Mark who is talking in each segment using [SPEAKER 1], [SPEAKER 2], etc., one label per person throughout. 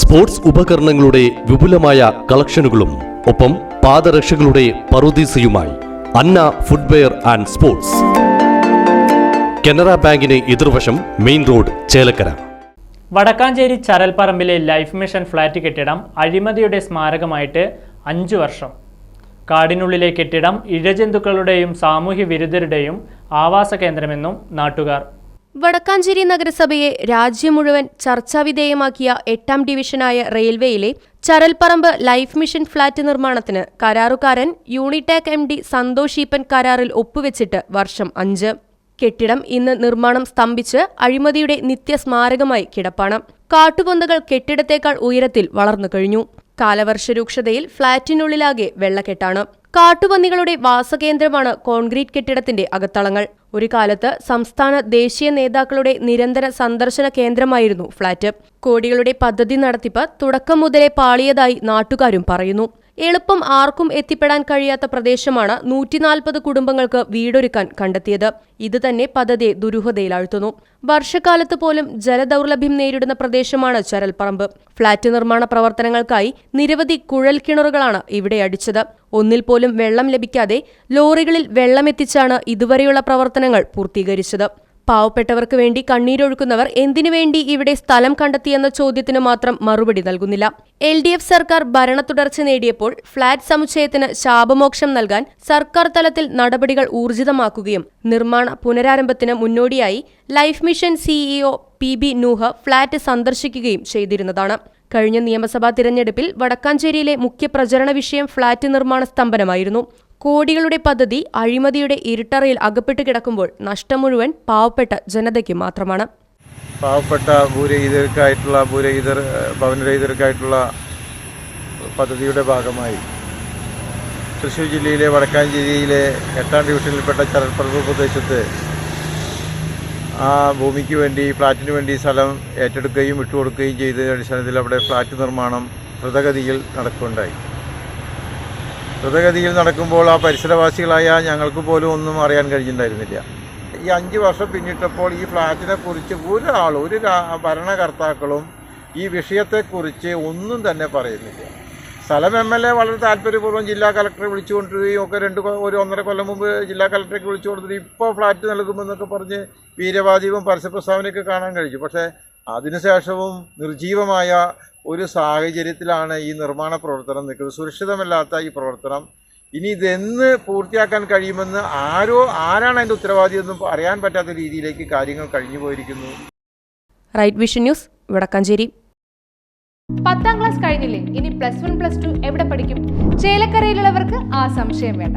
[SPEAKER 1] Sports ഉപകരണങ്ങളുടെ വിപുലമായ കളക്ഷനുകളും ഒപ്പം പാദരക്ഷകളുടെ പറുദീസയുമായി Anna footwear and sports. Canara ബാങ്കിന് എതിർവശം മെയിൻ റോഡ് ചേലക്കര.
[SPEAKER 2] വടക്കാഞ്ചേരി ചരൽപ്പറമ്പിലെ ലൈഫ് മിഷൻ ഫ്ളാറ്റ് കെട്ടിടം അഴിമതിയുടെ സ്മാരകമായിട്ട് അഞ്ചു വർഷം. കാടിനുള്ളിലെ കെട്ടിടം ഇഴജന്തുക്കളുടെയും സാമൂഹ്യ വിരുദ്ധരുടെയും ആവാസ കേന്ദ്രമെന്നും നാട്ടുകാർ.
[SPEAKER 3] വടക്കാഞ്ചേരി നഗരസഭയെ രാജ്യം മുഴുവൻ ചർച്ചാവിധേയമാക്കിയ എട്ടാം ഡിവിഷനായ റെയിൽവേയിലെ ചരൽപ്പറമ്പ് ലൈഫ് മിഷൻ ഫ്ളാറ്റ് നിർമ്മാണത്തിന് കരാറുകാരൻ യൂണിടാക് എം ഡി സന്തോഷ് ഈപ്പൻ കരാറിൽ ഒപ്പുവെച്ചിട്ട് വർഷം അഞ്ച്. കെട്ടിടം ഇന്ന് നിർമ്മാണം സ്തംഭിച്ച് അഴിമതിയുടെ നിത്യസ്മാരകമായി കിടപ്പാണ്. കാട്ടുപൊന്തകൾ കെട്ടിടത്തേക്കാൾ ഉയരത്തിൽ വളർന്നു കഴിഞ്ഞു. കാലവർഷ രൂക്ഷതയിൽ ഫ്ളാറ്റിനുള്ളിലാകെ വെള്ളക്കെട്ടാണ്. കാട്ടുപന്നികളുടെ വാസകേന്ദ്രമാണ് കോൺക്രീറ്റ് കെട്ടിടത്തിന്റെ അകത്തളങ്ങൾ. ഒരു കാലത്ത് സംസ്ഥാന ദേശീയ നേതാക്കളുടെ നിരന്തര സന്ദർശന കേന്ദ്രമായിരുന്നു ഫ്ളാറ്റ്. കോടികളുടെ പദ്ധതി നടത്തിപ്പ് തുടക്കം മുതലേ പാളിയതായി നാട്ടുകാരും പറയുന്നു. എളുപ്പം ആർക്കും എത്തിപ്പെടാൻ കഴിയാത്ത പ്രദേശമാണ് നൂറ്റിനാൽപ്പത് കുടുംബങ്ങൾക്ക് വീടൊരുക്കാൻ കണ്ടെത്തിയത്. ഇത് തന്നെ പദ്ധതിയെ ദുരൂഹതയിലാഴ്ത്തുന്നു. വർഷക്കാലത്ത് പോലും ജലദൗർലഭ്യം നേരിടുന്ന പ്രദേശമാണ് ചരൽപ്പറമ്പ് ഫ്ളാറ്റ് നിർമ്മാണ പ്രവർത്തനങ്ങൾക്കായി നിരവധി കുഴൽ കിണറുകളാണ് ഇവിടെ അടിച്ചത്. ഒന്നിൽ പോലും വെള്ളം ലഭിക്കാതെ ലോറികളിൽ വെള്ളമെത്തിച്ചാണ് ഇതുവരെയുള്ള പ്രവർത്തനങ്ങൾ പൂർത്തീകരിച്ചത്. പാവപ്പെട്ടവർക്ക് വേണ്ടി കണ്ണീരൊഴുക്കുന്നവർ എന്തിനു വേണ്ടി ഇവിടെ സ്ഥലം കണ്ടെത്തിയെന്ന ചോദ്യത്തിന് മാത്രം മറുപടി നൽകുന്നില്ല. എൽ ഡി എഫ് സർക്കാർ ഭരണ തുടർച്ച നേടിയപ്പോൾ ഫ്ളാറ്റ് സമുച്ചയത്തിന് ശാപമോക്ഷം നൽകാൻ സർക്കാർ തലത്തിൽ നടപടികൾ ഊർജിതമാക്കുകയും നിർമ്മാണ പുനരാരംഭത്തിന് മുന്നോടിയായി life mission CEO P B Nooha flat സന്ദർശിക്കുകയും ചെയ്തിരുന്നതാണ്. കഴിഞ്ഞ നിയമസഭാ തിരഞ്ഞെടുപ്പിൽ വടക്കാഞ്ചേരിയിലെ മുഖ്യ പ്രചരണ വിഷയം ഫ്ളാറ്റ് നിർമ്മാണ സ്തംഭനമായിരുന്നു. കോടികളുടെ പദ്ധതി അഴിമതിയുടെ ഇരുട്ടറയിൽ അകപ്പെട്ട് കിടക്കുമ്പോൾ നഷ്ടം മുഴുവൻ പാവപ്പെട്ട ജനതയ്ക്ക് മാത്രമാണ്.
[SPEAKER 4] പാവപ്പെട്ട ഭൂരഹിതർക്കായിട്ടുള്ള ഭൂരഹിതർ ഭവനരഹിതർക്കായിട്ടുള്ള പദ്ധതിയുടെ ഭാഗമായി തൃശ്ശൂർ ജില്ലയിലെ വടക്കാഞ്ചേരിയിലെ എട്ടാം ഡിവിഷനിൽപ്പെട്ട ചരൽപ്രഭു പ്രദേശത്ത് ആ ഭൂമിക്ക് വേണ്ടി ഫ്ലാറ്റിന് വേണ്ടി സ്ഥലം ഏറ്റെടുക്കുകയും വിട്ടുകൊടുക്കുകയും ചെയ്ത അടിസ്ഥാനത്തിൽ അവിടെ ഫ്ലാറ്റ് നിർമ്മാണം ദ്രുതഗതിയിൽ നടക്കുകയുണ്ടായി. ദ്രുതഗതിയിൽ നടക്കുമ്പോൾ ആ പരിസരവാസികളായ ഞങ്ങൾക്ക് പോലും ഒന്നും അറിയാൻ കഴിഞ്ഞിട്ടുണ്ടായിരുന്നില്ല. ഈ അഞ്ച് വർഷം പിന്നിട്ടപ്പോൾ ഈ ഫ്ലാറ്റിനെ കുറിച്ച് ഒരാളും ഒരു ഭരണകർത്താക്കളും ഈ വിഷയത്തെക്കുറിച്ച് ഒന്നും തന്നെ പറയുന്നില്ല. സ്ഥലം എം എൽ എ വളരെ താല്പര്യപൂർവം ജില്ലാ കളക്ടറെ വിളിച്ചു ഒക്കെ രണ്ട് ഒരു ഒന്നര കൊല്ലം മുമ്പ് ജില്ലാ കളക്ടറേക്ക് വിളിച്ചു കൊടുത്തിട്ട് ഇപ്പോൾ ഫ്ലാറ്റ് നൽകുമെന്നൊക്കെ പറഞ്ഞ് വീരവാദീപം പരസ്യപ്രസ്താവനയൊക്കെ കാണാൻ കഴിച്ചു പക്ഷേ അതിനുശേഷവും നിർജീവമായ ഒരു സാഹചര്യത്തിലാണ് ഈ നിർമ്മാണ പ്രവർത്തനം നിൽക്കുന്നത്. സുരക്ഷിതമല്ലാത്ത ഈ പ്രവർത്തനം. ഇനി ഇതെന്ന് പൂർത്തിയാക്കാൻ കഴിയുമെന്ന് ആരോ ആരാണ് അതിന്റെ ഉത്തരവാദി എന്നും അറിയാൻ പറ്റാത്ത രീതിയിലേക്ക് കാര്യങ്ങൾ കഴിഞ്ഞു പോയിരിക്കുന്നു.
[SPEAKER 3] Right vision news Vadakkanchery.
[SPEAKER 5] പത്താം ക്ലാസ് കഴിഞ്ഞില്ലേ? ഇനി പ്ലസ് വൺ പ്ലസ് ടു എവിടെ പഠിക്കും? ചേലക്കരയിലുള്ളവർക്ക് ആ സംശയം വേണ്ട.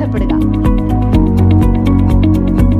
[SPEAKER 5] ஆனந்தப்படுதா